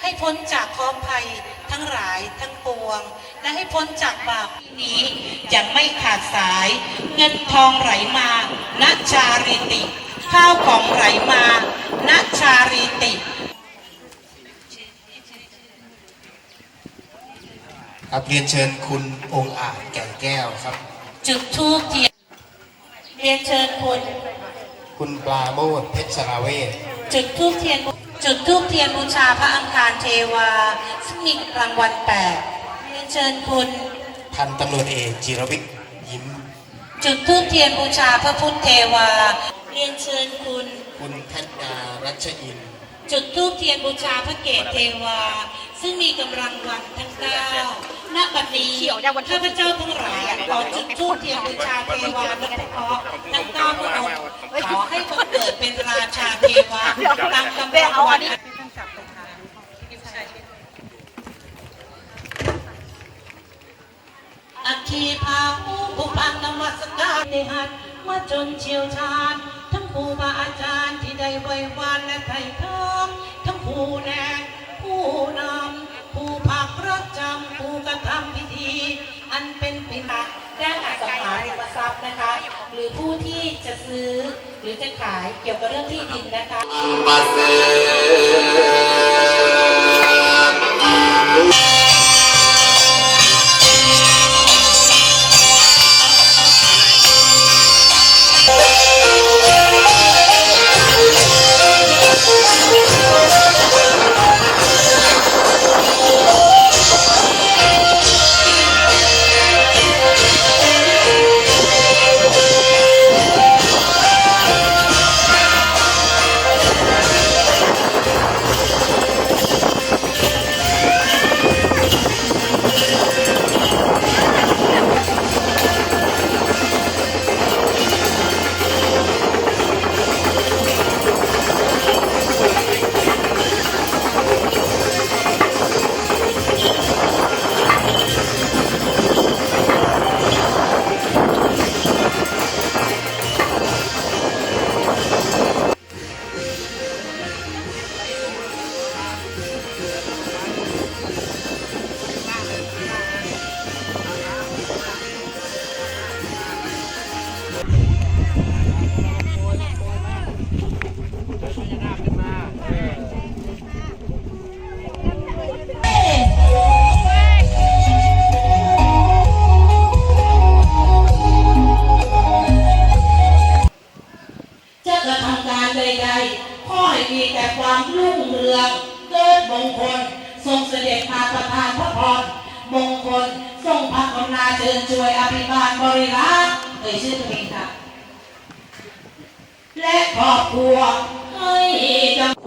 ให้พ้นจากเคราะห์ภัยทั้งหลายทั้งปวง และให้พ้นจากบาปนี้อย่างไม่ขาดสาย เงินทองไหลมาณชาริติ ข้าวของไหลมาณชาริติครับเรียนเชิญคุณองค์อาจแก่นแก้วครับ จุดทูปเทียนเรียนเชิญคุณ คุณปลาโมดเพชรราเวศจุดทูปเทียน จุดทูปเทียนบูชาพระอังคารเทวา ซึ่งมีรางวัลแปดเรียนเชิญคุณ พันตำรวจเอกจิรวิทย์ยิ้ม จุดทูปเทียนบูชาพระพุทธเทวา เรียนเชิญคุณ คุณทัศนารัชอินทร์ จุดทูปเทียนบูชาพระเกศเทวา ซึ่งมีกำลังวันทั้งเก้า ณบัดนี้ข้าพเจ้าทั้งหลายขอจุดทูปเทียนบูชาเทวาโดยเฉพาะทั้งเก้าพระองค์ขอให้บังเกิดเป็นราชาเทวาตามกำลังวันอัคคีพาผู้ผู้ฟังนมัสการในหัดมาจนเชี่ยวชาญ ทั้งครูบาอาจารย์ที่ได้ไว้วานและไถ่ทองทั้งผู้แนะผู้นำ กระทำพิธี อันเป็นปิณะด้านอสังหาริมทรัพย์นะคะ หรือผู้ที่จะซื้อหรือจะขายเกี่ยวกับเรื่องที่ดินนะคะ ใดๆขอให้มีแต่ความรุ่งเรืองเกิดมงคล ทรงเสด็จมาประทานพระพรมงคล ทรงพระกรุณาเชิญช่วยอภิบาลบริรักษ์เอ่ยชื่อตัวเองค่ะ และครอบครัวให้จำ